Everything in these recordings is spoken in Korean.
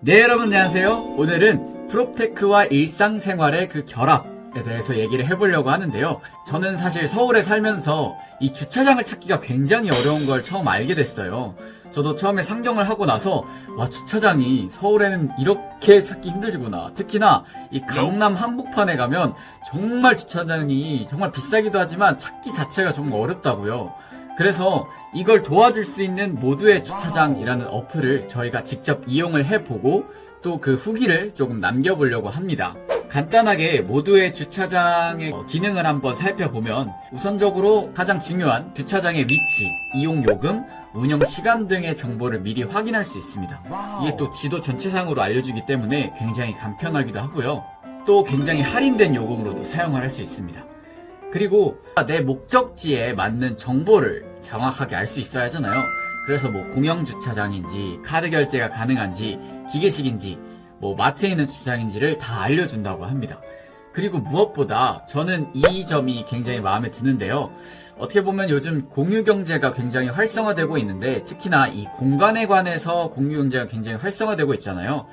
네, 여러분 안녕하세요. 오늘은 프롭테크와 일상생활의 그 결합에 대해서 얘기를 해보려고 하는데요. 저는 사실 서울에 살면서 이 주차장을 찾기가 굉장히 어려운 걸 처음 알게 됐어요. 저도 처음에 상경을 하고 나서 와 주차장이 서울에는 이렇게 찾기 힘들구나. 특히나 이 강남 한복판에 가면 정말 주차장이 정말 비싸기도 하지만 찾기 자체가 정말 어렵다고요. 그래서 이걸 도와줄 수 있는 모두의 주차장이라는 어플을 저희가 직접 이용을 해보고 또 그 후기를 조금 남겨보려고 합니다. 간단하게 모두의 주차장의 어, 기능을 한번 살펴보면 우선적으로 가장 중요한 주차장의 위치, 이용 요금, 운영 시간 등의 정보를 미리 확인할 수 있습니다. 이게 또 지도 전체상으로 알려주기 때문에 굉장히 간편하기도 하고요. 또 굉장히 할인된 요금으로도 사용을 할 수 있습니다. 그리고 내 목적지에 맞는 정보를 정확하게 알 수 있어야 하잖아요. 그래서 뭐 공영 주차장인지 카드 결제가 가능한지 기계식인지 뭐 마트에 있는 주차장인지를 다 알려준다고 합니다. 그리고 무엇보다 저는 이 점이 굉장히 마음에 드는데요. 어떻게 보면 요즘 공유 경제가 굉장히 활성화되고 있는데 특히나 이 공간에 관해서 공유 경제가 굉장히 활성화되고 있잖아요.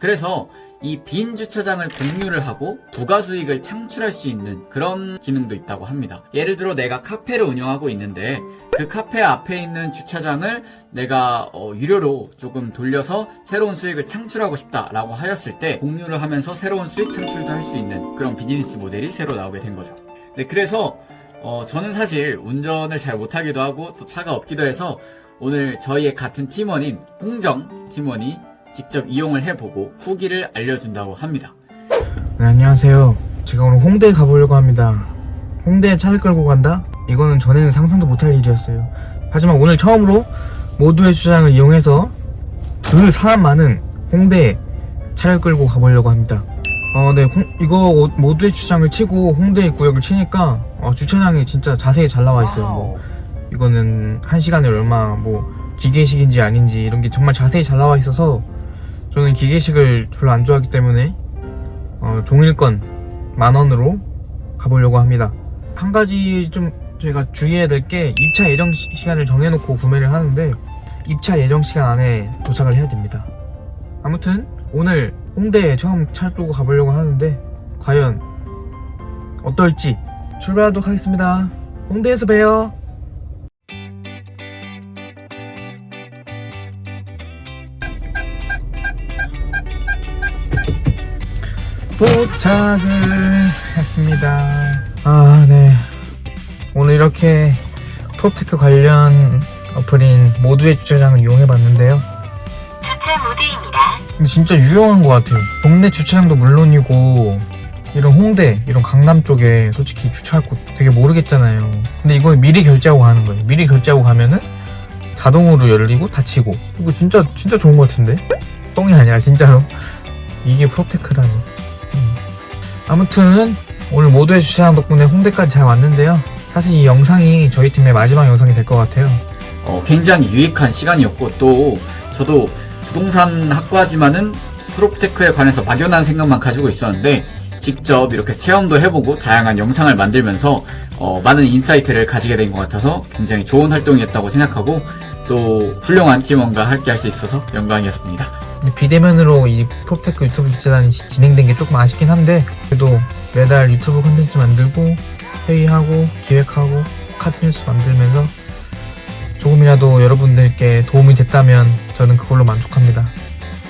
그래서 이 빈 주차장을 공유를 하고 부가 수익을 창출할 수 있는 그런 기능도 있다고 합니다. 예를 들어 내가 카페를 운영하고 있는데 그 카페 앞에 있는 주차장을 내가 어, 유료로 조금 돌려서 새로운 수익을 창출하고 싶다라고 하였을 때 공유를 하면서 새로운 수익 창출도 할 수 있는 그런 비즈니스 모델이 새로 나오게 된 거죠. 네, 그래서 어, 저는 사실 운전을 잘 못하기도 하고 또 차가 없기도 해서 오늘 저희의 같은 팀원인 홍정 팀원이 직접 이용을 해보고 후기를 알려준다고 합니다. 네, 안녕하세요. 제가 오늘 홍대에 가보려고 합니다. 홍대에 차를 끌고 간다? 이거는 전에는 상상도 못할 일이었어요. 하지만 오늘 처음으로 모두의 주차장을 이용해서 그 사람 많은 홍대에 차를 끌고 가보려고 합니다. 어, 네, 홍- 이거 오- 모두의 주차장을 치고 홍대 구역을 치니까 어, 주차장이 진짜 자세히 잘 나와 있어요. 뭐, 이거는 한 시간에 얼마, 뭐 기계식인지 아닌지 이런 게 정말 자세히 잘 나와 있어서 저는 기계식을 별로 안 좋아하기 때문에 어, 종일권 만 원으로 가보려고 합니다. 한 가지 좀 저희가 주의해야 될 게 입차 예정 시- 시간을 정해놓고 구매를 하는데 입차 예정 시간 안에 도착을 해야 됩니다. 아무튼 오늘 홍대에 처음 차를 끌고 가보려고 하는데 과연 어떨지 출발하도록 하겠습니다. 홍대에서 봬요. 도착을 했습니다. 아, 네. 오늘 이렇게 프로테크 관련 어플인 모두의 주차장을 이용해 봤는데요. 주차 모드입니다. 근데 진짜 유용한 것 같아요. 동네 주차장도 물론이고, 이런 홍대, 이런 강남 쪽에 솔직히 주차할 곳 되게 모르겠잖아요. 근데 이건 미리 결제하고 가는 거예요. 미리 결제하고 가면은 자동으로 열리고 닫히고. 이거 진짜, 진짜 좋은 것 같은데? 똥이 아니라 진짜로. 이게 프로테크라니. 음. 아무튼, 오늘 모두의 주차장 덕분에 홍대까지 잘 왔는데요. 사실 이 영상이 저희 팀의 마지막 영상이 될 것 같아요. 어, 굉장히 유익한 시간이었고 또 저도 부동산 학과지만은 프로테크에 관해서 막연한 생각만 가지고 있었는데 직접 이렇게 체험도 해보고 다양한 영상을 만들면서 어, 많은 인사이트를 가지게 된 것 같아서 굉장히 좋은 활동이었다고 생각하고 또 훌륭한 팀원과 함께 할 수 있어서 영광이었습니다. 비대면으로 이 프로테크 유튜브 기자단이 시- 진행된 게 조금 아쉽긴 한데 그래도 매달 유튜브 컨텐츠 만들고 회의하고 기획하고 카드뉴스 만들면서 조금이라도 여러분들께 도움이 됐다면 저는 그걸로 만족합니다.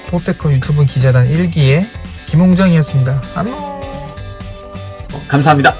프로테크 유튜브 기자단 1기의 김홍정이었습니다. 안녕. 어, 감사합니다.